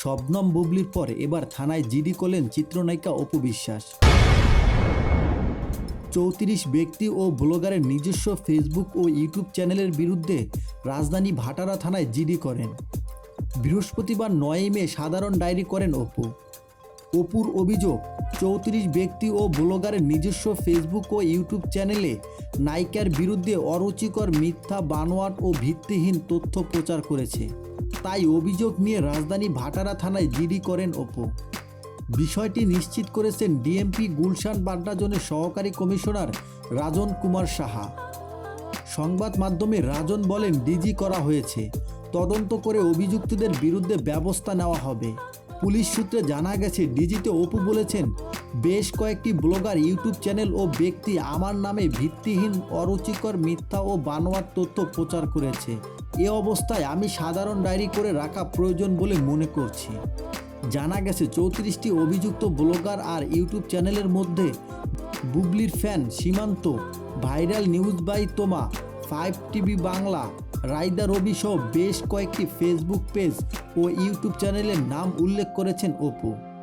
শবনম বুবলির পর এবার থানায় জিডি করলেন চিত্রনায়িকা অপু বিশ্বাস। চৌত্রিশ ব্যক্তি ও ব্লগারের নিজস্ব ফেসবুক ও ইউটিউব চ্যানেলের বিরুদ্ধে রাজধানী ভাটারা থানায় জিডি করেন। বৃহস্পতিবার নয়ই মে সাধারণ ডায়েরি করেন অপু। অপুর অভিযোগ, চৌত্রিশ ব্যক্তি ও ব্লগারের নিজস্ব ফেসবুক ও ইউটিউব চ্যানেলে নায়িকার বিরুদ্ধে অরুচিকর মিথ্যা, বানোয়াট ও ভিত্তিহীন তথ্য প্রচার করেছে। তাই অভিযোগ নিয়ে রাজধানী ভাটারা থানায় জিডি করেন অপু। বিষয়টি নিশ্চিত করেছেন ডিএমপি গুলশান বাড্ডা জোনের সহকারী কমিশনার রাজন কুমার সাহা। সংবাদ মাধ্যমে রাজন বলেন, ডিজি করা হয়েছে। তদন্ত করে অভিযুক্তদের বিরুদ্ধে ব্যবস্থা নেওয়া হবে। পুলিশ সূত্রে জানা গেছে, ডিজিতে অপু বলেছেন, বেশ কয়েকটি ব্লগার, ইউটিউব চ্যানেল ও ব্যক্তি আমার নামে ভিত্তিহীন, অরুচিকর মিথ্যা ও বানোয়ার তথ্য প্রচার করেছে। এ অবস্থায় আমি সাধারণ ডায়েরি করে রাখা প্রয়োজন বলে মনে করছি। জানা গেছে চৌত্রিশটি অভিযুক্ত ব্লগার আর ইউটিউব চ্যানেলের মধ্যে বুবলির fan Shimanto, viral news by তোমা, ফাইভ টিভি বাংলা রাইদা রবি সহ বেশ কয়েকটি ফেসবুক পেজ ও ইউটিউব চ্যানেলের নাম উল্লেখ করেছেন অপু।